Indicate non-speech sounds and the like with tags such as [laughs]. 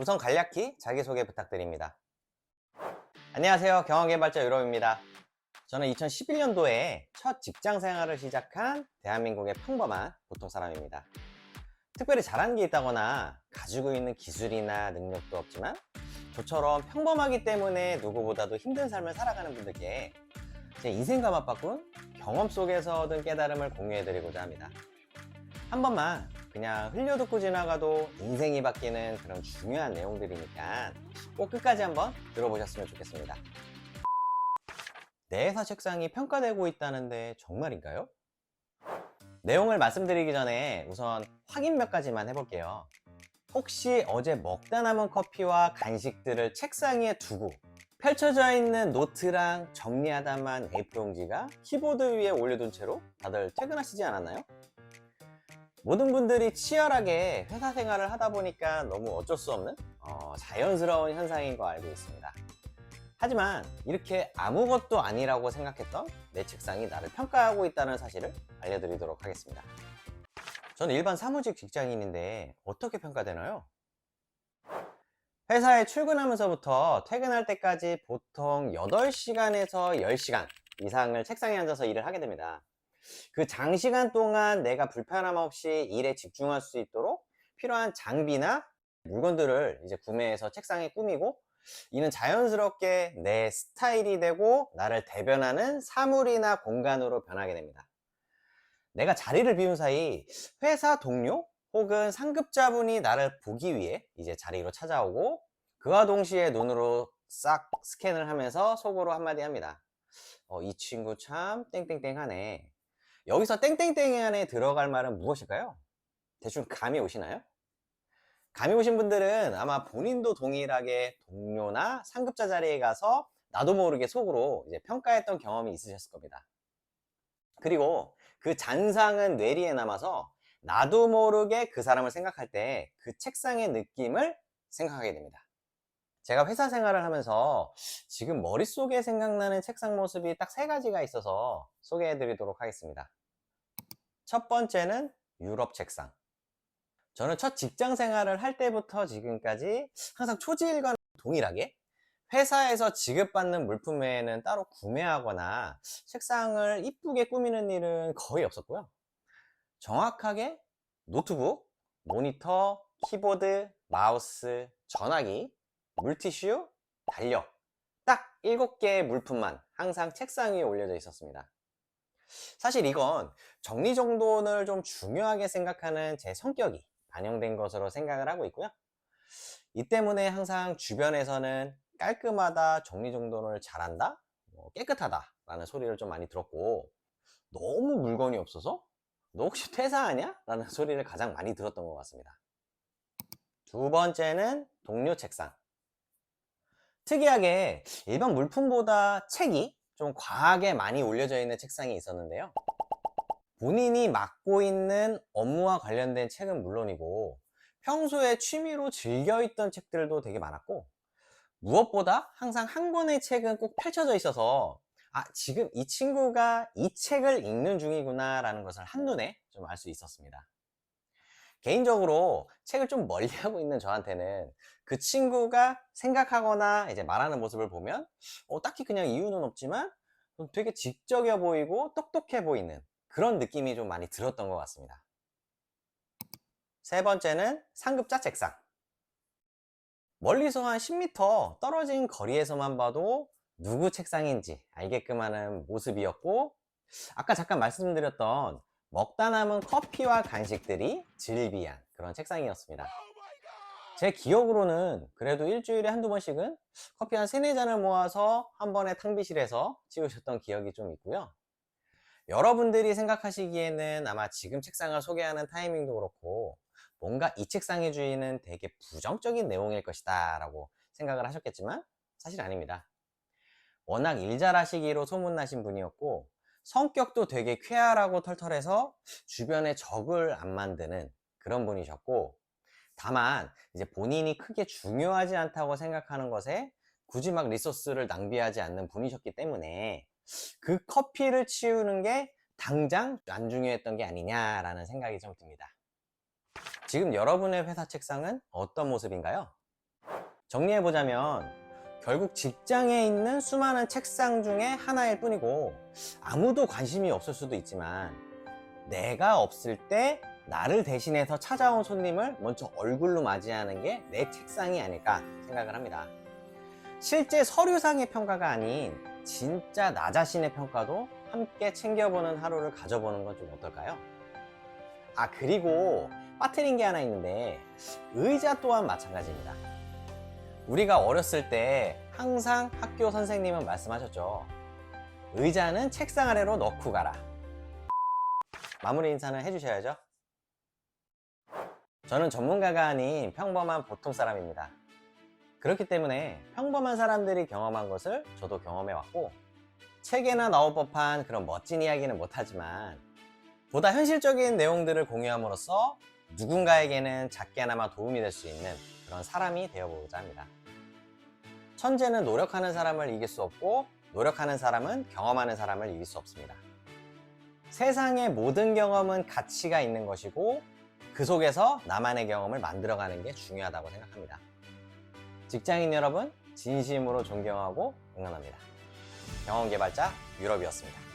우선 간략히 자기소개 부탁드립니다. 안녕하세요. 경영개발자 유럽입니다. 저는 2011년도에 첫 직장 생활을 시작한 대한민국의 평범한 보통 사람입니다. 특별히 잘하는 게 있다거나 가지고 있는 기술이나 능력도 없지만 저처럼 평범하기 때문에 누구보다도 힘든 삶을 살아가는 분들께 제 인생과 맞바꾼 경험 속에서 얻은 깨달음을 공유해드리고자 합니다. 한 번만 그냥 흘려듣고 지나가도 인생이 바뀌는 그런 중요한 내용들이니까 꼭 끝까지 한번 들어보셨으면 좋겠습니다. 내 회사 책상이 평가되고 있다는데 정말인가요? 내용을 말씀드리기 전에 우선 확인 몇 가지만 해볼게요. 혹시 어제 먹다 남은 커피와 간식들을 책상 위에 두고 펼쳐져 있는 노트랑 정리하다만 A4 용지가 키보드 위에 올려둔 채로 다들 퇴근하시지 않았나요? 모든 분들이 치열하게 회사 생활을 하다 보니까 너무 어쩔 수 없는 어, 자연스러운 현상인 거 알고 있습니다. 하지만 이렇게 아무것도 아니라고 생각했던 내 책상이 나를 평가하고 있다는 사실을 알려드리도록 하겠습니다. 저는 일반 사무직 직장인인데 어떻게 평가되나요? 회사에 출근하면서부터 퇴근할 때까지 보통 8시간에서 10시간 이상을 책상에 앉아서 일을 하게 됩니다. 그 장시간 동안 내가 불편함 없이 일에 집중할 수 있도록 필요한 장비나 물건들을 이제 구매해서 책상에 꾸미고 이는 자연스럽게 내 스타일이 되고 나를 대변하는 사물이나 공간으로 변하게 됩니다. 내가 자리를 비운 사이 회사 동료 혹은 상급자분이 나를 보기 위해 이제 자리로 찾아오고 그와 동시에 눈으로 싹 스캔을 하면서 속으로 한마디 합니다. 어, 이 친구 참 땡땡땡 하네. 여기서 땡땡땡 안에 들어갈 말은 무엇일까요? 대충 감이 오시나요? 감이 오신 분들은 아마 본인도 동일하게 동료나 상급자 자리에 가서 나도 모르게 속으로 이제 평가했던 경험이 있으셨을 겁니다. 그리고 그 잔상은 뇌리에 남아서 나도 모르게 그 사람을 생각할 때 그 책상의 느낌을 생각하게 됩니다. 제가 회사 생활을 하면서 지금 머릿속에 생각나는 책상 모습이 딱 세 가지가 있어서 소개해 드리도록 하겠습니다. 첫 번째는 유럽 책상. 저는 첫 직장 생활을 할 때부터 지금까지 항상 초지일과 동일하게 회사에서 지급받는 물품 외에는 따로 구매하거나 책상을 이쁘게 꾸미는 일은 거의 없었고요. 정확하게 노트북, 모니터, 키보드, 마우스, 전화기, 물티슈, 달력 딱 7개의 물품만 항상 책상 위에 올려져 있었습니다. 사실 이건 정리정돈을 좀 중요하게 생각하는 제 성격이 반영된 것으로 생각을 하고 있고요. 이 때문에 항상 주변에서는 깔끔하다, 정리정돈을 잘한다, 뭐 깨끗하다 라는 소리를 좀 많이 들었고 너무 물건이 없어서 너 혹시 퇴사하냐? 라는 소리를 가장 많이 들었던 것 같습니다. 두 번째는 동료 책상. 특이하게 일반 물품보다 책이 좀 과하게 많이 올려져 있는 책상이 있었는데요. 본인이 맡고 있는 업무와 관련된 책은 물론이고 평소에 취미로 즐겨 있던 책들도 되게 많았고 무엇보다 항상 한 권의 책은 꼭 펼쳐져 있어서 아 지금 이 친구가 이 책을 읽는 중이구나 라는 것을 한눈에 좀 알 수 있었습니다. 개인적으로 책을 좀 멀리하고 [laughs] 있는 저한테는 그 친구가 생각하거나 이제 말하는 모습을 보면 어, 딱히 그냥 이유는 없지만 되게 지적여 보이고 똑똑해 보이는 그런 느낌이 좀 많이 들었던 것 같습니다. 세 번째는 상급자 책상. 멀리서 한 10m 떨어진 거리에서만 봐도 누구 책상인지 알게끔 하는 모습이었고 아까 잠깐 말씀드렸던 먹다 남은 커피와 간식들이 즐비한 그런 책상이었습니다. 제 기억으로는 그래도 일주일에 한두 번씩은 커피 한 세네 잔을 모아서 한 번에 탕비실에서 치우셨던 기억이 좀 있고요. 여러분들이 생각하시기에는 아마 지금 책상을 소개하는 타이밍도 그렇고 뭔가 이 책상의 주인은 되게 부정적인 내용일 것이다 라고 생각을 하셨겠지만 사실 아닙니다. 워낙 일 잘하시기로 소문나신 분이었고 성격도 되게 쾌활하고 털털해서 주변에 적을 안 만드는 그런 분이셨고 다만 이제 본인이 크게 중요하지 않다고 생각하는 것에 굳이 막 리소스를 낭비하지 않는 분이셨기 때문에 그 커피를 치우는 게 당장 안 중요했던 게 아니냐라는 생각이 좀 듭니다. 지금 여러분의 회사 책상은 어떤 모습인가요? 정리해보자면 결국 직장에 있는 수많은 책상 중에 하나일 뿐이고 아무도 관심이 없을 수도 있지만 내가 없을 때 나를 대신해서 찾아온 손님을 먼저 얼굴로 맞이하는 게 내 책상이 아닐까 생각을 합니다. 실제 서류상의 평가가 아닌 진짜 나 자신의 평가도 함께 챙겨보는 하루를 가져보는 건 좀 어떨까요? 아 그리고 빠뜨린 게 하나 있는데 의자 또한 마찬가지입니다. 우리가 어렸을 때 항상 학교 선생님은 말씀하셨죠. 의자는 책상 아래로 넣고 가라. 마무리 인사는 해주셔야죠. 저는 전문가가 아닌 평범한 보통 사람입니다. 그렇기 때문에 평범한 사람들이 경험한 것을 저도 경험해 왔고, 책에나 나올 법한 그런 멋진 이야기는 못하지만, 보다 현실적인 내용들을 공유함으로써 누군가에게는 작게나마 도움이 될 수 있는 그런 사람이 되어보고자 합니다. 천재는 노력하는 사람을 이길 수 없고, 노력하는 사람은 경험하는 사람을 이길 수 없습니다. 세상의 모든 경험은 가치가 있는 것이고, 그 속에서 나만의 경험을 만들어가는 게 중요하다고 생각합니다. 직장인 여러분, 진심으로 존경하고 응원합니다. 경험 개발자 유럽이었습니다.